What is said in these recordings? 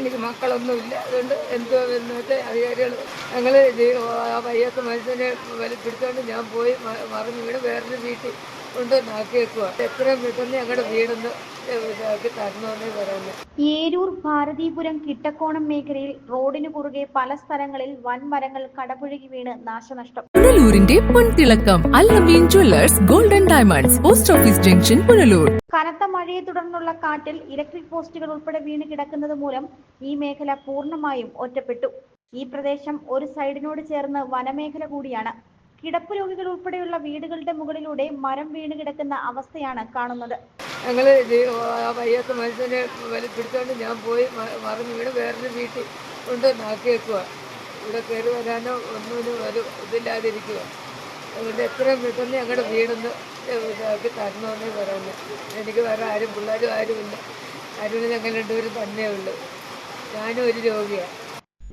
എനിക്ക് മക്കളൊന്നുമില്ല. അതുകൊണ്ട് എന്തോ എന്നൊക്കെ അധികാരികൾ ഞങ്ങൾ ആ വയ്യാത്ത മനുഷ്യനെ വലിപ്പിടിച്ചുകൊണ്ട് ഞാൻ പോയി മറിഞ്ഞ് വീട് വേറൊരു വീട്ടിൽ കൊണ്ട് നാക്കി വെക്കുക എത്രയും പെട്ടെന്ന് ഞങ്ങളുടെ വീടൊന്ന് ഇതാക്കി തരണമെന്നേ പറയുന്നത് ഏരൂർ ഭാരതീപുരം കിട്ടക്കോണം മേഖലയിൽ റോഡിനു കുറുകെ പല സ്ഥലങ്ങളിൽ വൻ മരങ്ങൾ കടപുഴകി വീണ് നാശനഷ്ടം. പുനലൂരിന്റെ പൊൻതിളക്കം Allameen jewellers golden diamonds post office junction Punalur. മഴയെ തുടർന്നുള്ള കാറ്റിൽ ഇലക്ട്രിക് പോസ്റ്റുകൾ ഉൾപ്പെടെ വീണ് കിടക്കുന്നത് മൂലം ഈ മേഖല പൂർണമായും ഒറ്റപ്പെട്ടു. ഈ പ്രദേശം ഒരു സൈഡിനോട് ചേർന്ന് വനമേഖല കൂടിയാണ്. കിടപ്പ് രോഗികൾ ഉൾപ്പെടെയുള്ള വീടുകളുടെ മുകളിലൂടെ മരം വീണ് കിടക്കുന്ന അവസ്ഥയാണ് കാണുന്നത്. ഞങ്ങൾ വയ്യാത്ത മനുഷ്യനെ പിടിച്ചോണ്ട് ഞാൻ പോയി മ- മറിഞ്ഞ് വീണ് വേറൊരു വീട്ടിൽ കൊണ്ട് നാക്കിയേക്കുക ഇവിടെ കയറി വരാനോ ഒന്നിനും ഒരു ഇതില്ലാതിരിക്കുക അതുകൊണ്ട് എത്രയും പെട്ടെന്ന് ഞങ്ങളുടെ വീടൊന്ന് ഇതാക്കി തരണമെന്നേ പറയുന്നത് എനിക്ക് വേറെ ആരും പിള്ളേരും ആരുമില്ല. ആരും ഞങ്ങൾ രണ്ടുപേരും തന്നെ ഉള്ളു. ഞാനും ഒരു രോഗിയാണ്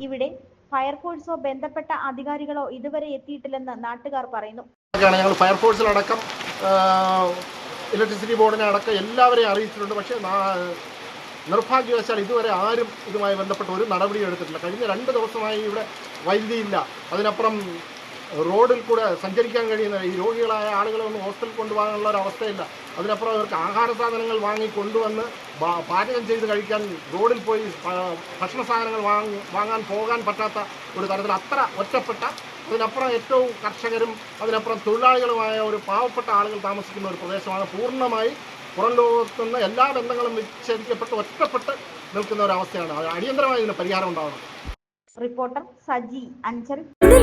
ഇവിടെ ഫയർഫോഴ്സോ ബന്ധപ്പെട്ട അധികാരികളോ ഇതുവരെ എത്തിയിട്ടില്ലെന്ന് നാട്ടുകാർ പറയുന്നു. ഞങ്ങൾ ഫയർഫോഴ്സിലടക്കം ഇലക്ട്രിസിറ്റി ബോർഡിനെ അടക്കം എല്ലാവരെയും അറിയിച്ചിട്ടുണ്ട്. പക്ഷേ നിർഭാഗ്യവശാൽ ഇതുവരെ ആരും ഇതുമായി ബന്ധപ്പെട്ട ഒരു നടപടിയും എടുത്തിട്ടില്ല. കഴിഞ്ഞ രണ്ട് ദിവസമായി ഇവിടെ വൈദ്യുതിയില്ല അതിനപ്പുറം റോഡിൽ കൂടെ സഞ്ചരിക്കാൻ കഴിയുന്ന ഈ രോഗികളായ ആളുകളെ ഒന്ന് ഹോസ്റ്റലിൽ കൊണ്ടുപോകാനുള്ള ഒരു അവസ്ഥയില്ല. അതിനപ്പുറം അവർക്ക് ആഹാര സാധനങ്ങൾ വാങ്ങി കൊണ്ടുവന്ന് പാചകം ചെയ്ത് കഴിക്കാൻ റോഡിൽ പോയി ഭക്ഷണ സാധനങ്ങൾ വാങ്ങി വാങ്ങാൻ പോകാൻ പറ്റാത്ത ഒരു തരത്തിൽ അത്ര ഒറ്റപ്പെട്ട അതിനപ്പുറം ഏറ്റവും കർഷകരും അതിനപ്പുറം തൊഴിലാളികളുമായ ഒരു പാവപ്പെട്ട ആളുകൾ താമസിക്കുന്ന ഒരു പ്രദേശമാണ് പൂർണമായി പുറം ലോകത്തു നിന്ന് എല്ലാ ബന്ധങ്ങളും വിച്ഛേദിക്കപ്പെട്ട് ഒറ്റപ്പെട്ട് നിൽക്കുന്ന ഒരു അവസ്ഥയാണ്. അടിയന്തരമായി ഇതിന് പരിഹാരം ഉണ്ടാവണം. റിപ്പോർട്ടർ സജി അഞ്ചൽ